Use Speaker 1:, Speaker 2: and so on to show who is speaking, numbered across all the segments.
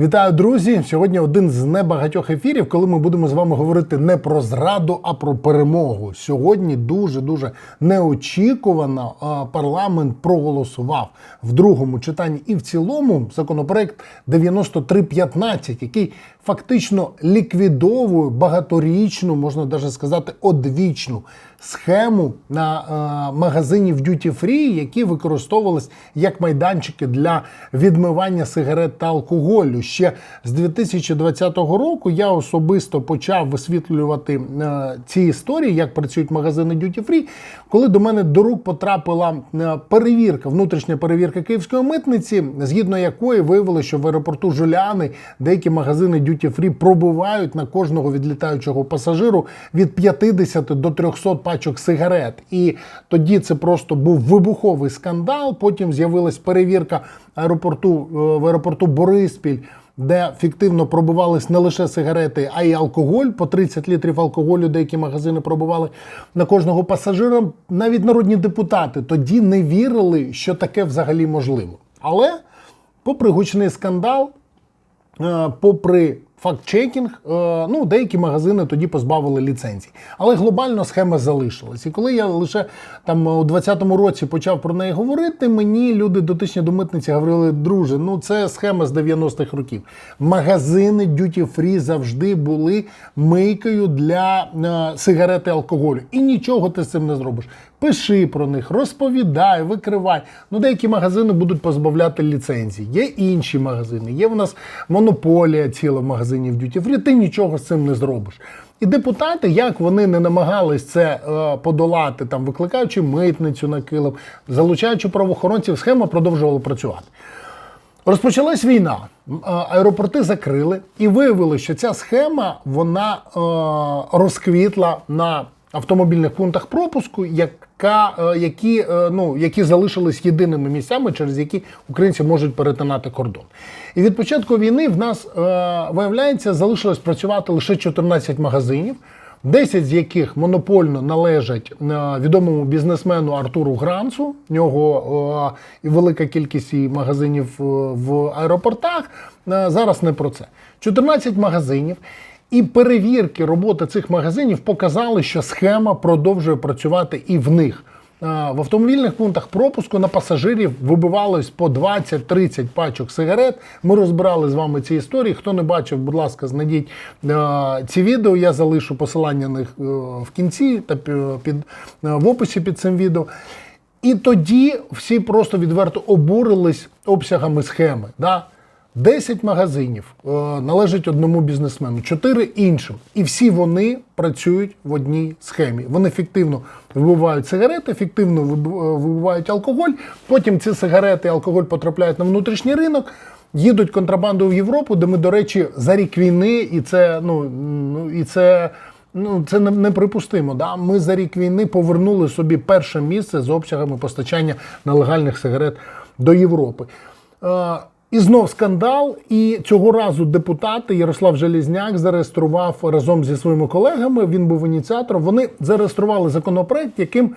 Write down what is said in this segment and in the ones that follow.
Speaker 1: Вітаю, друзі! Сьогодні один з небагатьох ефірів, коли ми будемо з вами говорити не про зраду, а про перемогу. Сьогодні дуже дуже неочікувано парламент проголосував в другому читанні і в цілому законопроект 9315, який фактично ліквідовує багаторічну, можна навіть сказати, одвічну схему на е, магазинів Duty Free, які використовувались як майданчики для відмивання сигарет та алкоголю. Ще з 2020 року я особисто почав висвітлювати е, ці історії, як працюють магазини Duty Free, коли до мене до рук потрапила е, перевірка, внутрішня перевірка київської митниці, згідно якої виявили, що в аеропорту Жуляни деякі магазини Duty Free пробувають на кожного відлітаючого пасажиру від 50 до 300 пачок сигарет. І тоді це просто був вибуховий скандал. Потім з'явилась перевірка аеропорту е, в аеропорту Бориспіль. Де фіктивно пробувались не лише сигарети, а й алкоголь. По 30 літрів алкоголю деякі магазини пробували на кожного пасажира. Навіть народні депутати тоді не вірили, що таке взагалі можливо. Але, попри гучний скандал, Е, попри факт-чекінг, е, ну, деякі магазини тоді позбавили ліцензій. Але глобально схема залишилась. І коли я лише там у 2020 році почав про неї говорити, мені люди дотичні до митниці говорили, друже, ну це схема з 90-х років. Магазини Duty Free завжди були мийкою для е, сигарет і алкоголю. І нічого ти з цим не зробиш. Пиши про них, розповідай, викривай. Ну, деякі магазини будуть позбавляти ліцензій. Є інші магазини. Є в нас монополія ціла магазинів Duty Free. Ти нічого з цим не зробиш. І депутати, як вони не намагались це е, подолати, там викликаючи митницю на килим, залучаючи правоохоронців, схема продовжувала працювати. Розпочалась війна, е, аеропорти закрили, і виявилося, що ця схема вона е, розквітла на автомобільних пунктах пропуску, яка, е, які, е, ну, які залишились єдиними місцями, через які українці можуть перетинати кордон. І від початку війни в нас, е, виявляється, залишилось працювати лише 14 магазинів. 10 з яких монопольно належать відомому бізнесмену Артуру Гранцу. В нього і велика кількість магазинів в аеропортах. Зараз не про це. 14 магазинів. І перевірки роботи цих магазинів показали, що схема продовжує працювати і в них. В автомобільних пунктах пропуску на пасажирів вибивалось по 20-30 пачок сигарет. Ми розбирали з вами ці історії. Хто не бачив, будь ласка, знайдіть ці відео. Я залишу посилання на них е, в кінці та пі- під, е, в описі під цим відео. І тоді всі просто відверто обурились обсягами схеми. Да? 10 магазинів е, належать одному бізнесмену, 4 іншим. І всі вони працюють в одній схемі. Вони фіктивно вибивають сигарети, фіктивно е, вибивають алкоголь. Потім ці сигарети і алкоголь потрапляють на внутрішній ринок. Їдуть контрабандою в Європу, де ми, до речі, за рік війни, і це ну, ну і це. Ну, це не- неприпустимо. Да? Ми за рік війни повернули собі перше місце з обсягами постачання нелегальних сигарет до Європи. І знов скандал. І цього разу депутати Ярослав Желізняк зареєстрував разом зі своїми колегами. Він був ініціатором. Вони зареєстрували законопроект, яким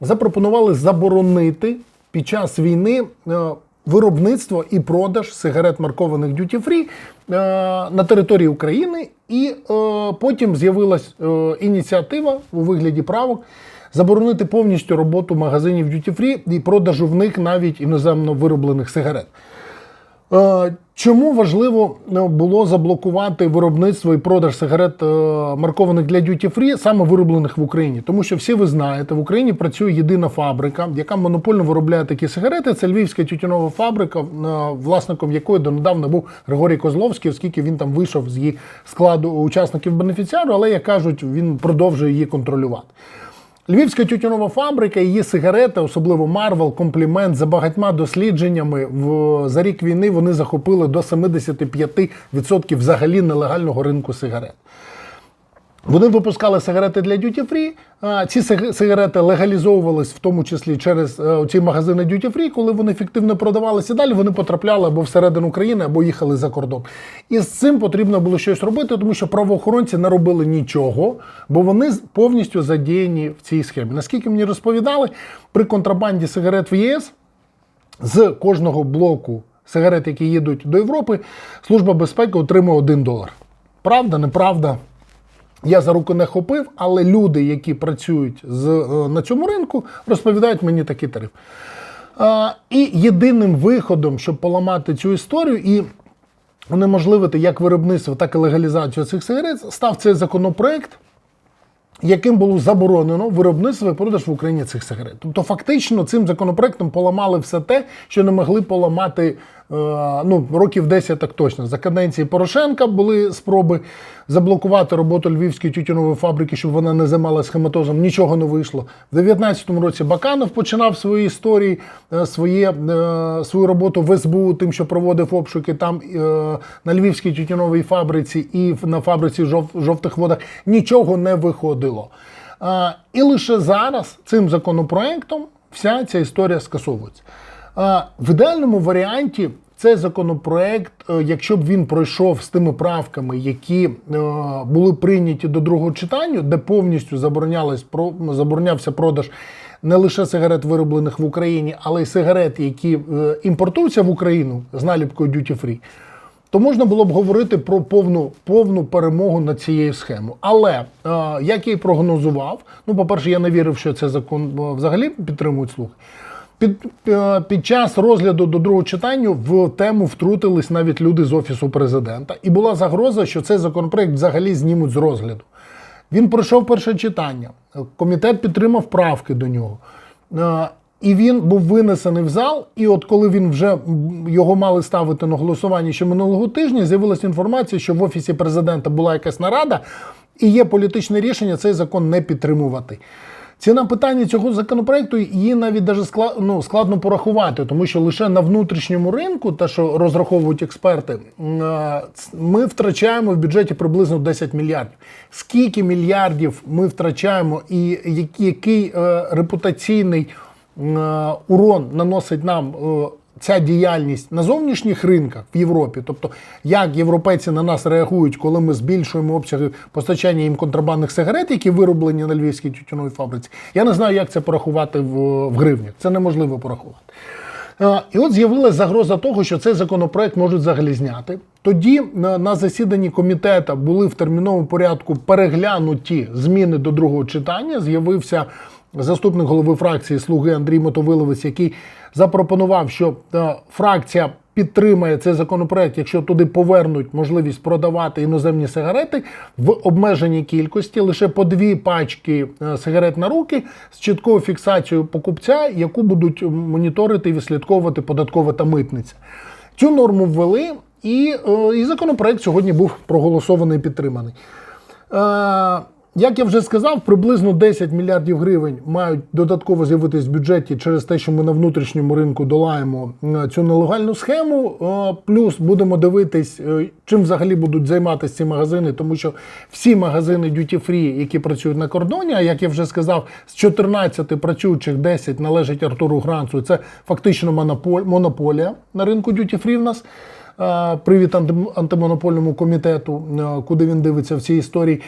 Speaker 1: запропонували заборонити під час війни. е, Виробництво і продаж сигарет маркованих Duty Free е, на території України, і е, потім з'явилась ініціатива у вигляді правок заборонити повністю роботу магазинів Duty Free і продажу в них навіть іноземно вироблених сигарет. Е, Чому важливо е, було заблокувати виробництво і продаж сигарет е, маркованих для Duty Free, саме вироблених в Україні? Тому що всі ви знаєте, в Україні працює єдина фабрика, яка монопольно виробляє такі сигарети. Це Львівська тютюнова фабрика, власником якої донедавна був Григорій Козловський, оскільки він там вийшов з її складу учасників бенефіціару, але як кажуть, він продовжує її контролювати. Львівська тютюнова фабрика, її сигарети, особливо Марвел, комплімент за багатьма дослідженнями в за рік війни вони захопили до 75% взагалі нелегального ринку сигарет. Вони випускали сигарети для Duty Free. Ці сиг- сигарети легалізовувались в тому числі через е, ці магазини Duty Free, коли вони ефективно продавалися. Далі вони потрапляли або всередину країни, або їхали за кордон. І з цим потрібно було щось робити, тому що правоохоронці не робили нічого, бо вони повністю задіяні в цій схемі. Наскільки мені розповідали, при контрабанді сигарет в ЄС з кожного блоку сигарет, які їдуть до Європи, Служба безпеки отримує 1 долар. Правда, неправда? Я за руку не хопив, але люди, які працюють з, е, на цьому ринку, розповідають мені такий тариф. А, і єдиним виходом, щоб поламати цю історію і унеможливити як виробництво, так і легалізацію цих сигарет, став цей законопроект, яким було заборонено виробництво і продаж в Україні цих сигарет. Тобто, фактично, цим законопроектом поламали все те, що не могли поламати ну, років 10 так точно. За каденції Порошенка були спроби заблокувати роботу львівської тютюнової фабрики, щоб вона не займалася схематозом. Нічого не вийшло. В 2019 році Баканов починав свої історії, е, своє, е, свою роботу в СБУ, тим, що проводив обшуки там е, на львівській тютюновій фабриці і на фабриці жовтих водах. Нічого не виходило. І лише зараз цим законопроектом вся ця історія скасовується. В ідеальному варіанті цей законопроект, е, якщо б він пройшов з тими правками, які е, були прийняті до другого читання, де повністю заборонявся продаж не лише сигарет, вироблених в Україні, але й сигарет, які е, імпортуються в Україну з наліпкою duty free, то можна було б говорити про повну повну перемогу над цією схемою. Але е, як я і прогнозував, ну, по-перше, я не вірив, що цей закон взагалі підтримують слух. Під, е, під час розгляду до другого читання в тему втрутились навіть люди з офісу президента, і була загроза, що цей законопроект взагалі знімуть з розгляду. Він пройшов перше читання. Комітет підтримав правки до нього. Е, І він був винесений в зал. І от коли він вже його мали ставити на голосування ще минулого тижня, з'явилася інформація, що в офісі президента була якась нарада, і є політичне рішення цей закон не підтримувати. Ціна питання цього законопроекту її навіть даже ну, складно порахувати, тому що лише на внутрішньому ринку, те, що розраховують експерти, е, ми втрачаємо в бюджеті приблизно 10 мільярдів. Скільки мільярдів ми втрачаємо, і який, е, репутаційний е, урон наносить нам ця діяльність на зовнішніх ринках в Європі, тобто як європейці на нас реагують, коли ми збільшуємо обсяги постачання їм контрабандних сигарет, які вироблені на львівській тютюновій фабриці. Я не знаю, як це порахувати в, в гривнях. Це неможливо порахувати. І от з'явилася загроза того, що цей законопроект можуть взагалі зняти. Тоді на, на засіданні комітету були в терміновому порядку переглянуті зміни до другого читання. З'явився заступник голови фракції Слуги Андрій Мотовиловець, який запропонував, що е, фракція підтримає цей законопроект, якщо туди повернуть можливість продавати іноземні сигарети в обмеженій кількості, лише по дві пачки е, сигарет на руки з чіткою фіксацією покупця, яку будуть моніторити і відслідковувати податкова та митниця. Цю норму ввели, і, е, і законопроект сьогодні був проголосований і підтриманий. Е, як я вже сказав, приблизно 10 мільярдів гривень мають додатково з'явитись в бюджеті через те, що ми на внутрішньому ринку долаємо е, цю нелегальну схему. Плюс будемо дивитись, чим взагалі будуть займатися ці магазини, тому що всі магазини duty free, які працюють на кордоні, а як я вже сказав, з 14 працюючих 10 належить Артуру Гранцу. Це фактично монополія на ринку duty free в нас. Е, Привіт анти- антимонопольному комітету, е, куди він дивиться в цій історії.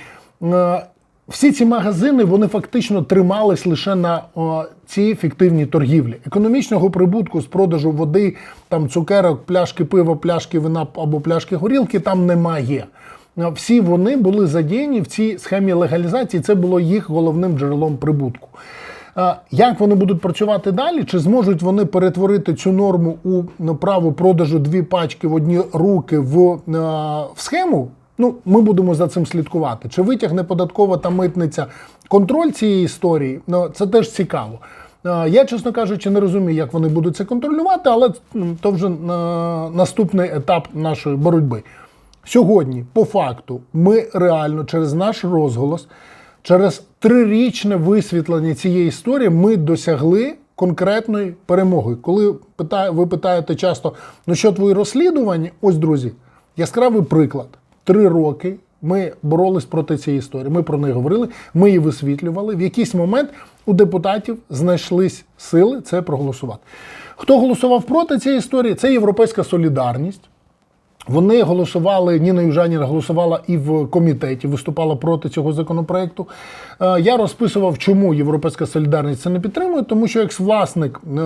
Speaker 1: Е, Всі ці магазини вони фактично тримались лише на о, цій фіктивній торгівлі. Економічного прибутку з продажу води, там цукерок, пляшки пива, пляшки вина або пляшки горілки там немає. Всі вони були задіяні в цій схемі легалізації. Це було їх головним джерелом прибутку. Як вони будуть працювати далі? Чи зможуть вони перетворити цю норму у ну, право продажу дві пачки в одні руки в, е, в схему? Ну, ми будемо за цим слідкувати. Чи витягне податкова та митниця контроль цієї історії? Ну, це теж цікаво. Е, Я, чесно кажучи, не розумію, як вони будуть це контролювати, але м, то вже е, наступний етап нашої боротьби. Сьогодні, по факту, ми реально через наш розголос, через трирічне висвітлення цієї історії, ми досягли конкретної перемоги. Коли ви питаєте часто, ну що твої розслідування? Ось, друзі, яскравий приклад. Три роки ми боролись проти цієї історії. Ми про неї говорили, ми її висвітлювали. В якийсь момент у депутатів знайшлись сили це проголосувати. Хто голосував проти цієї історії? Це Європейська солідарність. Вони голосували, Ніна Южаніна голосувала і в комітеті, виступала проти цього законопроекту. Е, Я розписував, чому Європейська солідарність це не підтримує, тому що екс-власник е,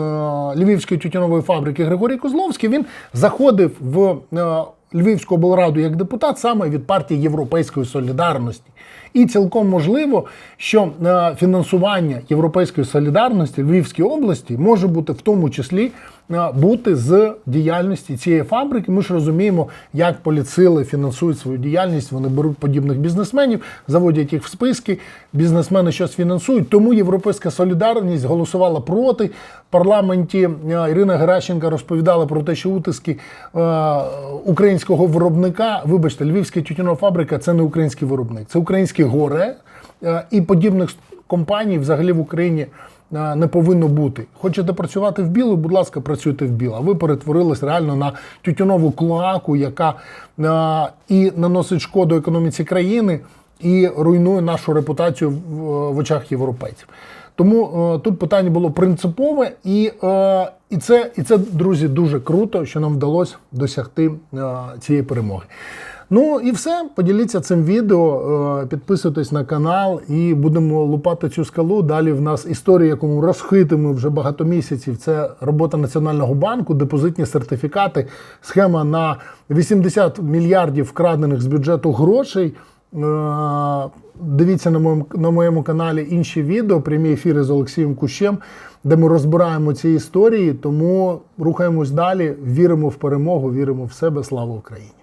Speaker 1: Львівської тютюнової фабрики Григорій Козловський він заходив в е, Львівську облраду як депутат саме від партії Європейської солідарності. І цілком можливо, що е, фінансування Європейської солідарності в Львівській області може бути в тому числі е, бути з діяльності цієї фабрики. Ми ж розуміємо, як поліцили фінансують свою діяльність. Вони беруть подібних бізнесменів, заводять їх в списки. Бізнесмени щось фінансують. Тому Європейська солідарність голосувала проти. В парламенті е, Ірина Геращенка розповідала про те, що утиски українського виробника, вибачте, Львівська тютюнова фабрика це не український виробник, це українське горе. Е, І подібних компаній взагалі в Україні е, не повинно бути. Хочете працювати в білу, будь ласка, працюйте в білу. А ви перетворились реально на тютюнову клоаку, яка е, і наносить шкоду економіці країни, і руйнує нашу репутацію в, очах європейців. Тому тут питання було принципове, і, і, це, і це, друзі, дуже круто, що нам вдалося досягти цієї перемоги. Ну і все. Поділіться цим відео, е, підписуйтесь на канал і будемо лупати цю скалу. Далі в нас історія, яку ми розхитуємо вже багато місяців. Це робота Національного банку, депозитні сертифікати, схема на 80 мільярдів вкрадених з бюджету грошей. Е, Дивіться на моєму, на моєму каналі інші відео, прямі ефіри з Олексієм Кущем, де ми розбираємо ці історії. Тому рухаємось далі, віримо в перемогу, віримо в себе. Слава Україні!